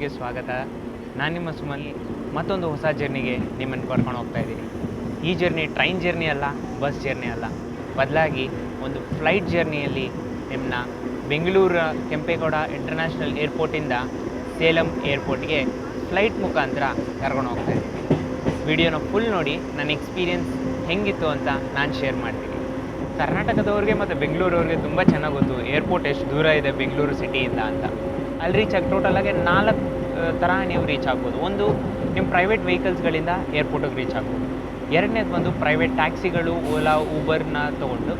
ವಿಡಿಯೋಗೆ ಸ್ವಾಗತ. ನಾನು ನಿಮ್ಮ ಸುಮಲ್ ಮತ್ತೊಂದು ಹೊಸ ಜರ್ನಿಗೆ ನಿಮ್ಮನ್ನು ಕರ್ಕೊಂಡು ಹೋಗ್ತಾ ಇದ್ದೀನಿ. ಈ ಜರ್ನಿ ಟ್ರೈನ್ ಜರ್ನಿ ಅಲ್ಲ, ಬಸ್ ಜರ್ನಿ ಅಲ್ಲ. ಬದಲಾಗಿ ಒಂದು ಫ್ಲೈಟ್ ಜರ್ನಿಯಲ್ಲಿ ನಿಮ್ಮನ್ನ ಬೆಂಗಳೂರ ಕೆಂಪೇಗೌಡ ಇಂಟರ್ನ್ಯಾಷನಲ್ ಏರ್ಪೋರ್ಟಿಂದ ಸೇಲಂ ಏರ್ಪೋರ್ಟ್ಗೆ ಫ್ಲೈಟ್ ಮುಖಾಂತರ ಕರ್ಕೊಂಡು ಹೋಗ್ತಾ ಇದ್ದೀನಿ. ವಿಡಿಯೋನ ಫುಲ್ ನೋಡಿ, ನನ್ನ ಎಕ್ಸ್ಪೀರಿಯನ್ಸ್ ಹೆಂಗಿತ್ತು ಅಂತ ನಾನು ಶೇರ್ ಮಾಡ್ತೀನಿ. ಕರ್ನಾಟಕದವ್ರಿಗೆ ಮತ್ತು ಬೆಂಗಳೂರವ್ರಿಗೆ ತುಂಬ ಚೆನ್ನಾಗಿ ಗೊತ್ತು. ಏರ್ಪೋರ್ಟ್ ಎಷ್ಟು ದೂರ ಇದೆ ಬೆಂಗಳೂರು ಸಿಟಿಯಿಂದ ಅಂತ. ಅಲ್ಲಿ ರೀಚ್ ಆಗಿ ಟೋಟಲಾಗಿ ನಾಲ್ಕು ಥರ ನೀವು ರೀಚ್ ಆಗ್ಬೋದು. ಒಂದು ನಿಮ್ಮ ಪ್ರೈವೇಟ್ ವೆಹಿಕಲ್ಸ್ಗಳಿಂದ ಏರ್ಪೋರ್ಟಿಗೆ ರೀಚ್ ಆಗ್ಬೋದು. ಎರಡನೇದು ಬಂದು ಪ್ರೈವೇಟ್ ಟ್ಯಾಕ್ಸಿಗಳು ಓಲಾ ಊಬರ್ನ ತೊಗೊಂಡು.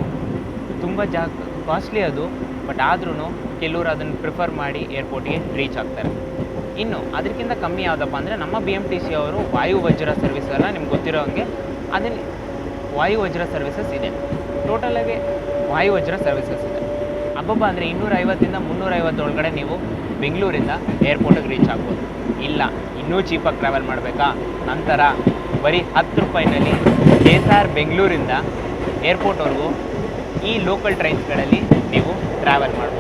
ತುಂಬ ಜಾ ಕಾಸ್ಟ್ಲಿ ಅದು ಬಟ್ ಆದ್ರೂ ಕೆಲವರು ಅದನ್ನು ಪ್ರಿಫರ್ ಮಾಡಿ ಏರ್ಪೋರ್ಟ್ಗೆ ರೀಚ್ ಆಗ್ತಾರೆ. ಇನ್ನು ಅದಕ್ಕಿಂತ ಕಮ್ಮಿ ಯಾವುದಪ್ಪ ಅಂದರೆ ನಮ್ಮ ಬಿ ಎಂ ಟಿ ಸಿ ಅವರು ವಾಯು ವಜ್ರ ಸರ್ವಿಸ್ ಎಲ್ಲ ನಿಮ್ಗೆ ಗೊತ್ತಿರೋ ಹಾಗೆ ಅದನ್ನು ವಾಯು ವಜ್ರ ಸರ್ವಿಸಸ್ ಇದೆ. ಟೋಟಲಾಗಿ ವಾಯು ವಜ್ರ ಸರ್ವಿಸಸ್ ಇದೆ. ಅಬ್ಬಬ್ಬ ಅಂದರೆ ಇನ್ನೂರೈವತ್ತಿಂದ ಮುನ್ನೂರೈವತ್ತೊಳಗಡೆ ನೀವು ಬೆಂಗಳೂರಿಂದ ಏರ್ಪೋರ್ಟಿಗೆ ರೀಚ್ ಆಗ್ಬೋದು. ಇಲ್ಲ, ಇನ್ನೂ ಚೀಪಾಗಿ ಟ್ರಾವೆಲ್ ಮಾಡಬೇಕಾ? ನಂತರ ಬರೀ ಹತ್ತು ರೂಪಾಯಿನಲ್ಲಿ ಕೆ ಎಸ್ ಆರ್ ಬೆಂಗಳೂರಿಂದ ಏರ್ಪೋರ್ಟ್ವರೆಗೂ ಈ ಲೋಕಲ್ ಟ್ರೈನ್ಸ್ಗಳಲ್ಲಿ ನೀವು ಟ್ರಾವೆಲ್ ಮಾಡ್ಬೋದು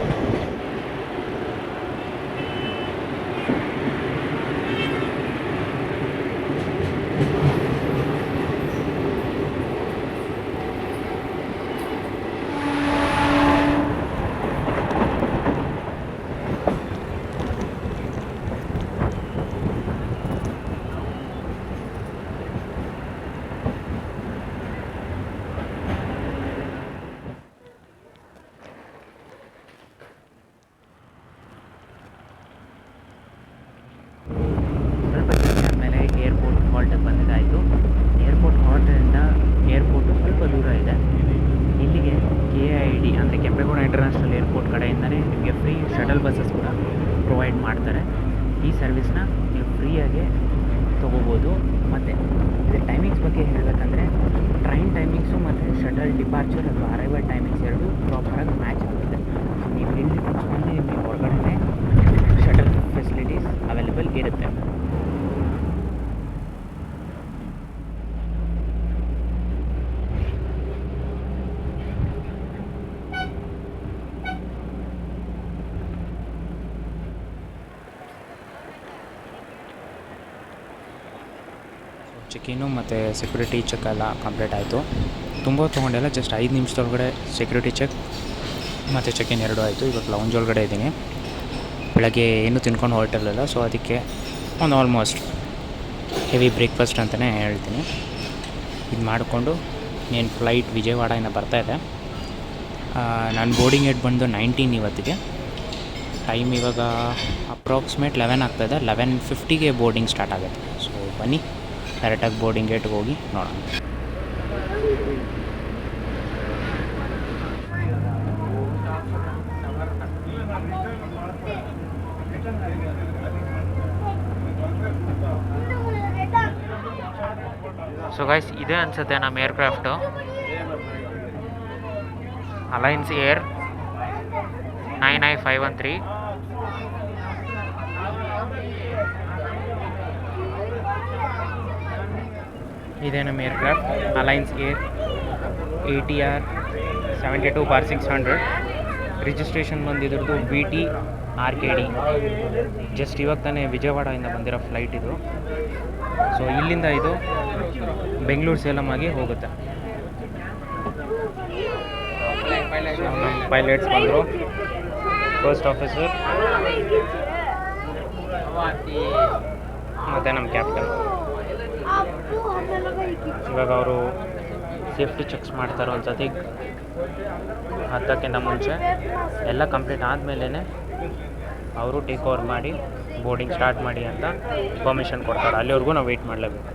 ಸ್ವಲ್ಪ ಜರ್ನಿ ಆದಮೇಲೆ ಏರ್ಪೋರ್ಟ್ ಬಂದಾಯಿತು. ಏರ್ಪೋರ್ಟ್ ಹಾಲ್ಟಿಂದ ಏರ್ಪೋರ್ಟು ಸ್ವಲ್ಪ ದೂರ ಇದೆ. ಇಲ್ಲಿಗೆ ಕೆ ಐ ಡಿ ಅಂದರೆ ಕೆಂಪೇಗೌಡ ಇಂಟರ್ನ್ಯಾಷನಲ್ ಏರ್ಪೋರ್ಟ್ ಕಡೆಯಿಂದಲೇ ನಿಮಗೆ ಫ್ರೀ ಶಟಲ್ ಬಸ್ಸಸ್ ಕೂಡ ಪ್ರೊವೈಡ್ ಮಾಡ್ತಾರೆ. ಈ ಸರ್ವಿಸ್ನ ನೀವು ಫ್ರೀಯಾಗಿ ತೊಗೋಬೋದು. ಮತ್ತು, ಇದರ ಟೈಮಿಂಗ್ಸ್ ಬಗ್ಗೆ ಹೇಳಬೇಕಂದ್ರೆ ಟ್ರೈನ್ ಟೈಮಿಂಗ್ಸು ಮತ್ತು ಶಟಲ್ ಡಿಪಾರ್ಚರ್ ಅಥವಾ ಅರೈವಲ್ ಟೈಮಿಂಗ್ಸ್ ಎರಡು ಪ್ರಾಪರಾಗಿ ಮ್ಯಾಚ್ ಆಗುತ್ತೆ ನೀವು ಇಲ್ಲಿ ಕುತ್ಕೊಂಡು ನಿಮಗೆ ಹೊರಗಡೆ ಶಟಲ್ ಫೆಸಿಲಿಟೀಸ್ ಅವೈಲೇಬಲ್ ಇರುತ್ತೆ ಚೆಕಿನು ಮತ್ತು ಸೆಕ್ಯೂರಿಟಿ ಚೆಕ್ ಎಲ್ಲ ಕಂಪ್ಲೀಟ್ ಆಯಿತು. ತುಂಬ ತೊಗೊಂಡೆಲ್ಲ ಜಸ್ಟ್ ಐದು ನಿಮಿಷದೊಳಗಡೆ ಸೆಕ್ಯೂರಿಟಿ ಚೆಕ್ ಮತ್ತು ಚೆಕಿನ್ ಎರಡು ಆಯಿತು. ಇವಾಗ ಲೌಂಜ್ ಒಳಗಡೆ ಇದ್ದೀನಿ. ಬೆಳಗ್ಗೆ ಏನು ತಿನ್ಕೊಂಡು ಹೊರಟಿರಲಿಲ್ಲ ಸೊ ಅದಕ್ಕೆ ಒಂದು ಆಲ್ಮೋಸ್ಟ್ ಹೆವಿ ಬ್ರೇಕ್ಫಾಸ್ಟ್ ಅಂತಲೇ ಹೇಳ್ತೀನಿ. ಇದು ಮಾಡಿಕೊಂಡು ಏನು ಫ್ಲೈಟ್ ವಿಜಯವಾಡ ಏನೋ ಬರ್ತಾಯಿದೆ ನಾನು ಬೋರ್ಡಿಂಗ್ ಏಟ್ ಬಂದು ನೈನ್ಟೀನ್ ಇವತ್ತಿಗೆ. ಟೈಮ್ ಇವಾಗ ಅಪ್ರಾಕ್ಸಿಮೇಟ್ ಲೆವೆನ್ ಆಗ್ತಾಯಿದೆ ಲೆವೆನ್ ಫಿಫ್ಟಿಗೆ ಬೋರ್ಡಿಂಗ್ ಸ್ಟಾರ್ಟ್ ಆಗುತ್ತೆ. ಸೊ ಬನ್ನಿ. ಡೈರೆಕ್ಟಾಗಿ ಬೋರ್ಡಿಂಗ್ ಗೇಟ್ಗೆ ಹೋಗಿ ನೋಡೋಣ. ಸೊ ಗೈಸ್ ಇದೇ ಅನ್ಸುತ್ತೆ ನಮ್ಮ aircraft Alliance Air nine I five one three ಇದೇ ನಮ್ಮ aircraft. Alliance Air A T R seventy two bar six hundred registration ಬಂದಿದ್ರದ್ದು B T R K D just ಇವಾಗ ತಾನೇ ವಿಜಯವಾಡದಿಂದ ಬಂದಿರೋ ಫ್ಲೈಟ್ ಇದು. ಸೊ ಇಲ್ಲಿಂದ ಇದು ಬೆಂಗಳೂರು ಸೇಲಮ್ ಆಗಿ ಹೋಗುತ್ತೆ. ಪೈಲಟ್ಸ್ ಬಂದರು. ಫಸ್ಟ್ ಆಫೀಸರ್ ಮತ್ತು ನಮ್ಮ ಕ್ಯಾಪ್ಟನ್ ಇವಾಗ ಅವರು ಸೇಫ್ಟಿ ಚೆಕ್ಸ್ ಮಾಡ್ತಾರೆ ಒಂದು ಸತಿ ಹತ್ತಕ್ಕಿಂತ ಮುಂಚೆ ಎಲ್ಲ ಕಂಪ್ಲೀಟ್ ಆದಮೇಲೆ ಅವರು ಟೇಕ್ ಓವರ್ ಮಾಡಿ ಬೋರ್ಡಿಂಗ್ ಸ್ಟಾರ್ಟ್ ಮಾಡಿ ಅಂತ ಪರ್ಮಿಷನ್ ಕೊಡ್ತಾರೆ. ಅಲ್ಲಿವರೆಗೂ ನಾವು ವೆಯ್ಟ್ ಮಾಡಲೇಬೇಕು.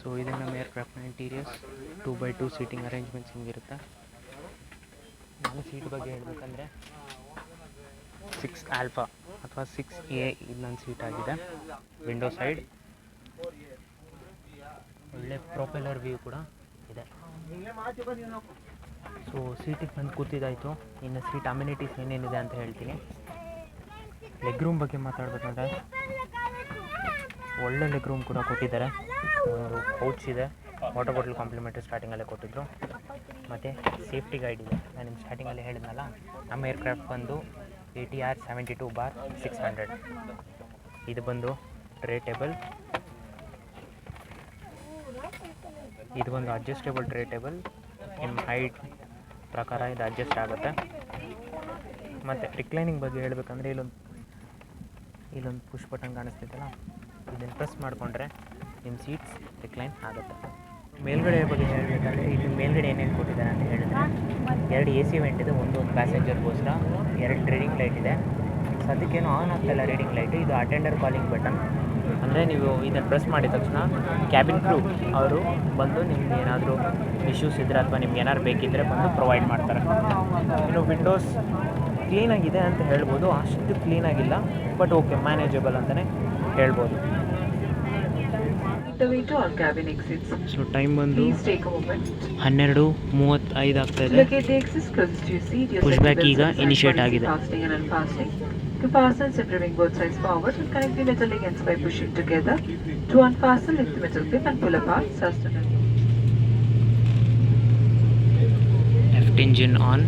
ಸೊ ಇದು ನಮ್ಮ ಏರ್ಕ್ರಾಫ್ಟ್ನ interiors two by two seating arrangements ಹಿಂಗಿರುತ್ತೆ. ನನ್ನ ಸೀಟ್ ಬಗ್ಗೆ ಹೇಳಬೇಕಂದ್ರೆ ಸಿಕ್ಸ್ ಆಲ್ಫಾ ಅಥವಾ ಸಿಕ್ಸ್ ಎ ಇದು ಸೀಟ್ ಆಗಿದೆ. ವಿಂಡೋ ಸೈಡ್ ಒಳ್ಳೆ ಪ್ರೊಪೆಲರ್ ವ್ಯೂ ಕೂಡ ಇದೆ. ಸೊ ಸೀಟಿಗೆ ಬಂದು ಕೂತಿದ್ದಾಯಿತು. ಇನ್ನು ಸೀಟ್ ಅಮ್ಯುನಿಟೀಸ್ ಏನೇನಿದೆ ಅಂತ ಹೇಳ್ತೀನಿ. ಲೆಗ್ ರೂಮ್ ಬಗ್ಗೆ ಮಾತಾಡಬೇಕಂದ್ರೆ ಒಳ್ಳೆ ಲೆಗ್ ರೂಮ್ ಕೂಡ ಕೊಟ್ಟಿದ್ದಾರೆ. ಪೌಚ್ ಇದೆ. ವಾಟರ್ ಬಾಟಲ್ ಕಾಂಪ್ಲಿಮೆಂಟ್ರಿ ಸ್ಟಾರ್ಟಿಂಗಲ್ಲೇ ಕೊಟ್ಟಿದ್ರು. ಮತ್ತು ಸೇಫ್ಟಿ ಗೈಡ್ ಇದೆ. ನಾನು ನಿಮ್ಮ ಸ್ಟಾರ್ಟಿಂಗಲ್ಲಿ ಹೇಳಿದ್ನಲ್ಲ, ನಮ್ಮ ಏರ್ಕ್ರಾಫ್ಟ್ ಬಂದು A T R seventy two bar six hundred ಇದು ಬಂದು ಟ್ರೇ ಟೇಬಲ್ ಇದು ಬಂದು ಅಡ್ಜಸ್ಟೇಬಲ್ ಟ್ರೇ ಟೇಬಲ್ ನಿಮ್ಮ ಹೈಟ್ ಪ್ರಕಾರ ಇದು ಅಡ್ಜಸ್ಟ್ ಆಗುತ್ತೆ. ಮತ್ತು ರಿಕ್ಲೈನಿಂಗ್ ಬಗ್ಗೆ ಹೇಳಬೇಕಂದ್ರೆ ಇಲ್ಲೊಂದು ಇಲ್ಲೊಂದು ಪುಷ್ ಬಟನ್ ಕಾಣಿಸ್ತೈತಲ್ಲ ಇದನ್ನು ಪ್ರೆಸ್ ಮಾಡಿಕೊಂಡ್ರೆ ನಿಮ್ಮ ಸೀಟ್ಸ್ ರಿಕ್ಲೈನ್ ಆಗುತ್ತೆ. ಮೇಲ್ಗಡೆ ಬಗ್ಗೆ ಹೇಳಬೇಕಂದ್ರೆ ಇಲ್ಲಿ ಮೇಲ್ಗಡೆ ಏನೇನು ಕೊಟ್ಟಿದ್ದಾರೆ ಅಂತ ಹೇಳಿದ್ರೆ, ಎರಡು ಎ ಸಿ ವೆಂಟ್ ಇದೆ, ಒಂದು ಒಂದು ಪ್ಯಾಸೆಂಜರ್ಗೋಸ್ಕರ ಎರಡು ರೀಡಿಂಗ್ ಲೈಟ್ ಇದೆ. ಸದ್ಯಕ್ಕೇನು ಆನ್ ಆಗ್ತಾಯಿಲ್ಲ ರೀಡಿಂಗ್ ಲೈಟ್ ಇದು ಅಟೆಂಡರ್ ಕಾಲಿಂಗ್ ಬಟನ್ ಅಂದರೆ ನೀವು ಇದನ್ನು ಪ್ರೆಸ್ ಮಾಡಿದ ತಕ್ಷಣ ಕ್ಯಾಬಿನ್ ಕ್ರೂ ಅವರು ಬಂದು ನಿಮ್ಗೆ ಏನಾದರೂ ಇಶ್ಯೂಸ್ ಇದ್ದರೆ ಅಥವಾ ನಿಮ್ಗೆ ಏನಾದ್ರು ಬೇಕಿದ್ದರೆ ಬಂದು ಪ್ರೊವೈಡ್ ಮಾಡ್ತಾರೆ. ಇನ್ನು ವಿಂಡೋಸ್ ಕ್ಲೀನಾಗಿದೆ ಅಂತ ಹೇಳ್ಬೋದು, ಅಷ್ಟು ಕ್ಲೀನಾಗಿಲ್ಲ ಬಟ್ ಓಕೆ ಮ್ಯಾನೇಜಬಲ್ ಅಂತಲೇ ಹೇಳ್ಬೋದು. ಸೊ ಟೈಮ್ ಬಂದು. ಹನ್ನೆರಡು ಮೂವತ್ತೈದು ಆಗ್ತಾ ಇದೆ ಪುಷ್ safety ಈಗ ಇನಿಷಿಯೇಟ್ ಆಗಿದೆ. To fasten, simply bring both sides forward and connect the metal by pushing together. To unfasten, lift the metal clip and pull apart. Sustenance. Left engine on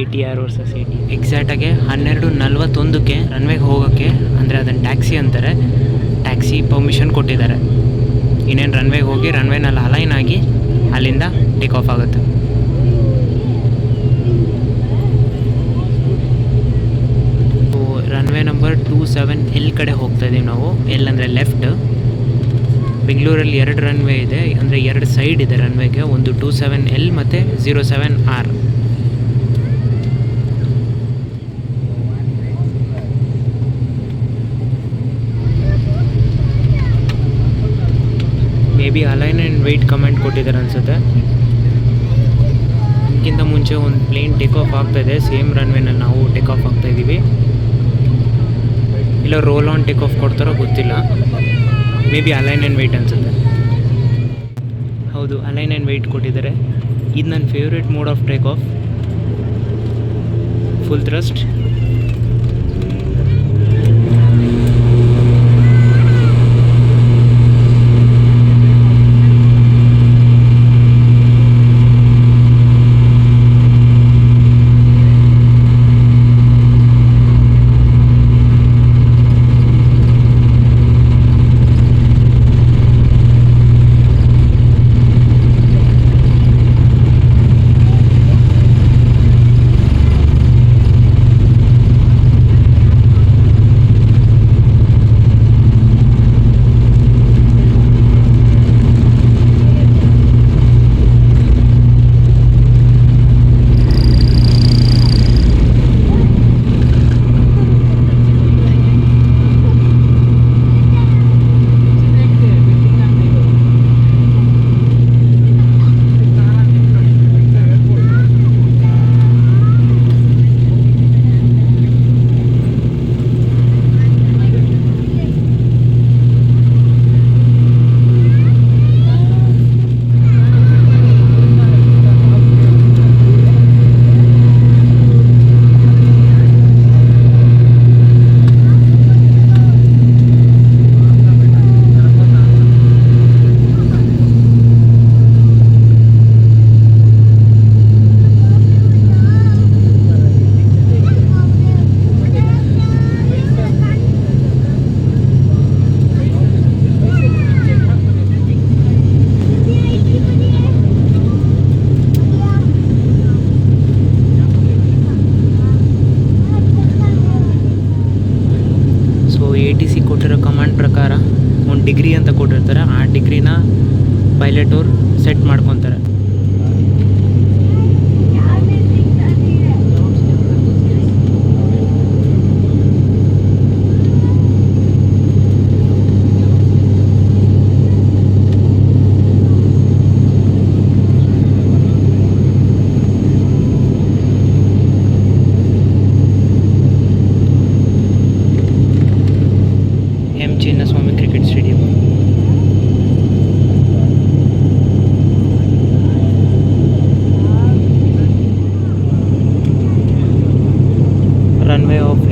A T R versus A T ಎಕ್ಸಾಕ್ಟಾಗಿ ಹನ್ನೆರಡು ನಲ್ವತ್ತೊಂದಕ್ಕೆ ರನ್ವೇಗೆ ಹೋಗೋಕ್ಕೆ ಅಂದರೆ ಅದನ್ನು taxi ಅಂತಾರೆ. Taxi permission ಕೊಟ್ಟಿದ್ದಾರೆ. ಇನ್ನೇನು ರನ್ವೇಗೆ ಹೋಗಿ ರನ್ವೇನಲ್ಲಿ align ಆಗಿ ಅಲ್ಲಿಂದ ಟೇಕ್ ಆಫ್ ಆಗುತ್ತೆ. Runway number two seven L ಕಡೆ ಹೋಗ್ತಾ ಇದ್ದೀವಿ ನಾವು. ಎಲ್ ಅಂದರೆ ಲೆಫ್ಟ್ ಬೆಂಗಳೂರಲ್ಲಿ ಎರಡು ರನ್ವೇ ಇದೆ. ಅಂದರೆ ಎರಡು ಸೈಡ್ ಇದೆ ರನ್ವೇಗೆ ಒಂದು ಟೂ ಸೆವೆನ್ ಎಲ್ ಮತ್ತು zero seven R may be align and wait comment ಕೊಟ್ಟಿದ್ದಾರೆ ಅನಿಸುತ್ತೆ. ಇದಕ್ಕಿಂತ ಮುಂಚೆ ಒಂದು ಪ್ಲೇನ್ ಟೇಕ್ ಆಫ್ ಆಗ್ತಾಯಿದೆ ಸೇಮ್ ರನ್ವೇನಲ್ಲಿ ನಾವು ಟೇಕ್ ಆಫ್ ಆಗ್ತಾ ಇದ್ದೀವಿ ಇಲ್ಲ ರೋಲ್ ಆನ್ ಟೇಕ್ ಆಫ್ ಕೊಡ್ತಾರೋ ಗೊತ್ತಿಲ್ಲ. May be align and wait ಅನಿಸುತ್ತೆ. ಹೌದು ಅಲೈನ್ ಆ್ಯಂಡ್ ವೆಯ್ಟ್ ಕೊಟ್ಟಿದ್ದಾರೆ. ಇದು ನನ್ನ favourite mode of take off full thrust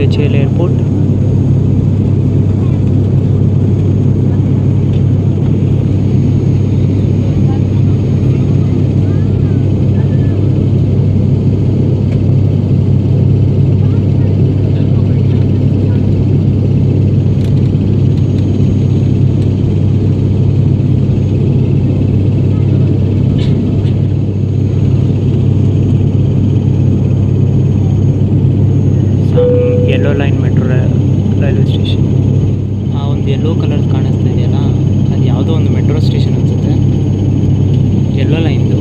H L airport some yellow line metro railway station ಆ ಒಂದು ಯೆಲ್ಲೋ ಕಲರ್ ಕಾಣಿಸ್ತಾ ಇದೆಯಲ್ಲ ಅದು ಯಾವುದೋ ಒಂದು ಮೆಟ್ರೋ ಸ್ಟೇಷನ್ ಅನಿಸುತ್ತೆ. ಯೆಲ್ಲೋ ಲೈನ್ದು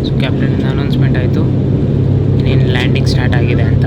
ಸೊ ಕ್ಯಾಪ್ಟನ್ ಅನೌನ್ಸ್ಮೆಂಟ್ ಆಯಿತು ನೀನು ಲ್ಯಾಂಡಿಂಗ್ ಸ್ಟಾರ್ಟ್ ಆಗಿದೆ ಅಂತ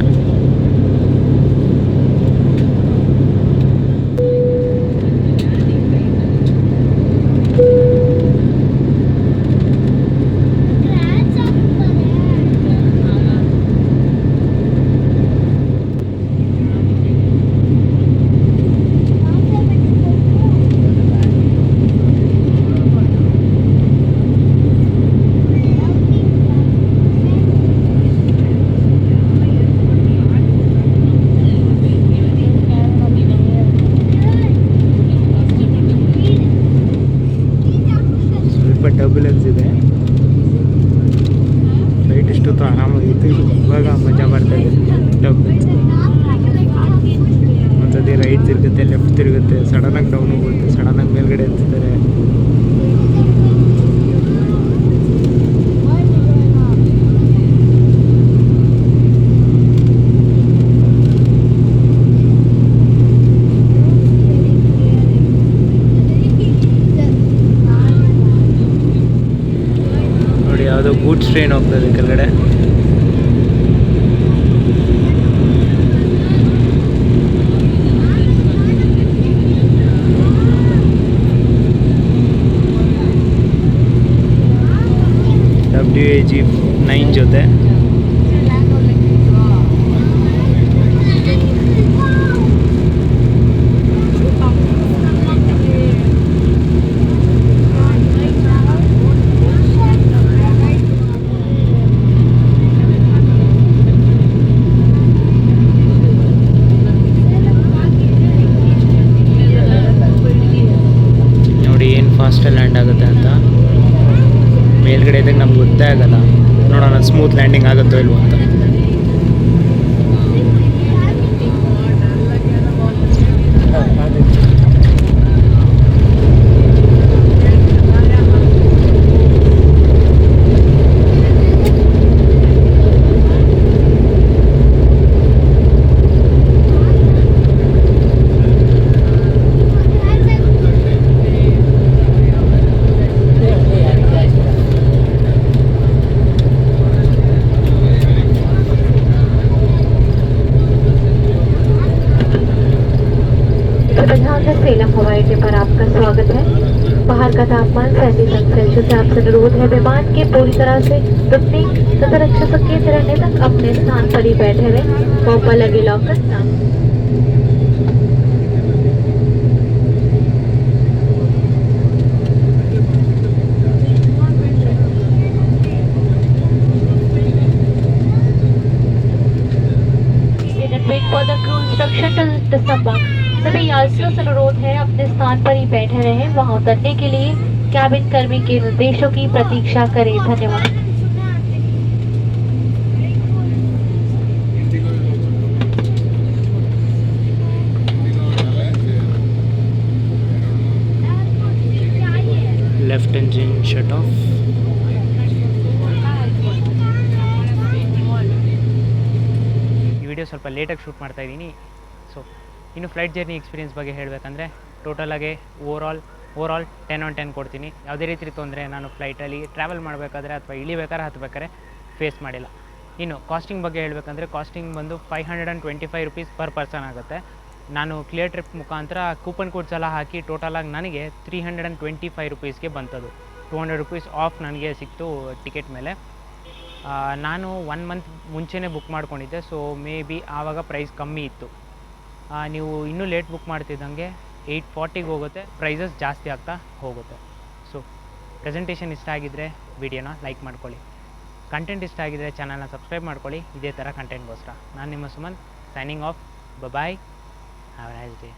ಸ್ವಲ್ಪ ಟರ್ಬುಲೆನ್ಸ್ ಇದೆ ಫ್ಲೈಟ್ ಇಷ್ಟೊತ್ತು ಆರಾಮಾಗಿತ್ತು ಇವಾಗ ಮಜಾ ಬರ್ತಾ ಇದೆ ಟರ್ಬುಲೆನ್ಸ್ ಒಂದ್ಸತಿ ರೈಟ್ ತಿರುಗುತ್ತೆ ಲೆಫ್ಟ್ ತಿರುಗುತ್ತೆ ಸಡನ್ನಾಗಿ ಡೌನ್ ಹೋಗುತ್ತೆ ಸಡನ್ನಾಗಿ ಮೇಲ್ಗಡೆ ಹತ್ತಿದ್ದಾರೆ ನೋಡಿ ಯಾವುದೋ ಗೂಡ್ಸ್ ಟ್ರೈನ್ ಹೋಗ್ತದೆ ಕೆಳಗಡೆ. ಡಬ್ಲ್ಯೂ ಎ ಜಿ ನೈನ್ ಜೊತೆ ನೋಡಿ ಏನು ಫಾಸ್ಟಾಗಿ ಲ್ಯಾಂಡ್ ಆಗುತ್ತೆ ಅಂತ. ಮೇಲ್ಗಡೆ ಇದ್ದಾಗ ನಮ್ಗೆ ಗೊತ್ತೇ ಆಗಲ್ಲ. ನೋಡೋಣ ಸ್ಮೂತ್ ಲ್ಯಾಂಡಿಂಗ್ ಆಗುತ್ತೋ ಇಲ್ವೋ ಅಂತ. अनुरोध है विमान के पूरी तरह से तथा रक्षा सकेत रहने तक अपने स्थान पर ही बैठे रहे। मौका लगे लॉकर ना. सभी यात्रियों से अनुरोध है अपने स्थान पर ही बैठे रहें। वहाँ उतरने के लिए कैबिन कर्मी के निर्देशों की प्रतीक्षा करें धन्यवाद ಲೆಫ್ಟ್ ಎಂಜಿನ್ ಶಟ್ ಆಫ್ ಈ ವಿಡಿಯೋ ಸ್ವಲ್ಪ ಲೇಟಾಗಿ ಶೂಟ್ ಮಾಡ್ತಾ ಇದ್ದೀನಿ ಸೊ ಇನ್ನು ಫ್ಲೈಟ್ ಜರ್ನಿ ಎಕ್ಸ್ಪೀರಿಯನ್ಸ್ ಬಗ್ಗೆ ಹೇಳಬೇಕಂದ್ರೆ ಟೋಟಲಾಗಿ overall overall ten on ten ಕೊಡ್ತೀನಿ. ಯಾವುದೇ ರೀತಿ ತೊಂದರೆ, ನಾನು ಫ್ಲೈಟಲ್ಲಿ ಟ್ರಾವೆಲ್ ಮಾಡಬೇಕಾದ್ರೆ ಅಥವಾ ಇಳಿಬೇಕಾದ್ರೆ ಹತ್ಬೇಕಾದ್ರೆ ಫೇಸ್ ಮಾಡಿಲ್ಲ. ಇನ್ನು ಕಾಸ್ಟಿಂಗ್ ಬಗ್ಗೆ ಹೇಳಬೇಕಂದ್ರೆ ಕಾಸ್ಟಿಂಗ್ ಬಂದು five hundred and twenty five rupees per person ಆಗುತ್ತೆ. ನಾನು ಕ್ಲಿಯರ್ ಟ್ರಿಪ್ ಮುಖಾಂತರ ಕೂಪನ್ ಕೋಡ್ಸ್ ಎಲ್ಲ ಹಾಕಿ ಟೋಟಲಾಗಿ ನನಗೆ three hundred and twenty five ರುಪೀಸ್ಗೆ ಬಂತದು. ಟು ಹಂಡ್ರೆಡ್ ರುಪೀಸ್ ಆಫ್ ನನಗೆ ಸಿಕ್ತು ಟಿಕೆಟ್ ಮೇಲೆ. ನಾನು ಒನ್ ಮಂತ್ ಮುಂಚೆನೇ ಬುಕ್ ಮಾಡ್ಕೊಂಡಿದ್ದೆ ಸೊ ಮೇ ಬಿ ಆವಾಗ ಪ್ರೈಸ್ ಕಮ್ಮಿ ಇತ್ತು. ನೀವು ಇನ್ನೂ ಲೇಟ್ ಬುಕ್ ಮಾಡ್ತಿದ್ದಂಗೆ ಏಯ್ಟ್ ಫಾರ್ಟಿಗೆ ಹೋಗುತ್ತೆ. ಪ್ರೈಸಸ್ ಜಾಸ್ತಿ ಆಗ್ತಾ ಹೋಗುತ್ತೆ. ಸೊ ಪ್ರೆಸೆಂಟೇಷನ್ ಇಷ್ಟ ಆಗಿದ್ದರೆ ವಿಡಿಯೋನ ಲೈಕ್ ಮಾಡ್ಕೊಳ್ಳಿ. ಕಂಟೆಂಟ್ ಇಷ್ಟ ಆಗಿದ್ದರೆ ಚಾನಲ್ನ ಸಬ್ಸ್ಕ್ರೈಬ್ ಮಾಡ್ಕೊಳ್ಳಿ. ಇದೇ ಥರ ಕಂಟೆಂಟ್ಗೋಸ್ಕರ ನಾನು ನಿಮ್ಮ Suman signing off bye have nice day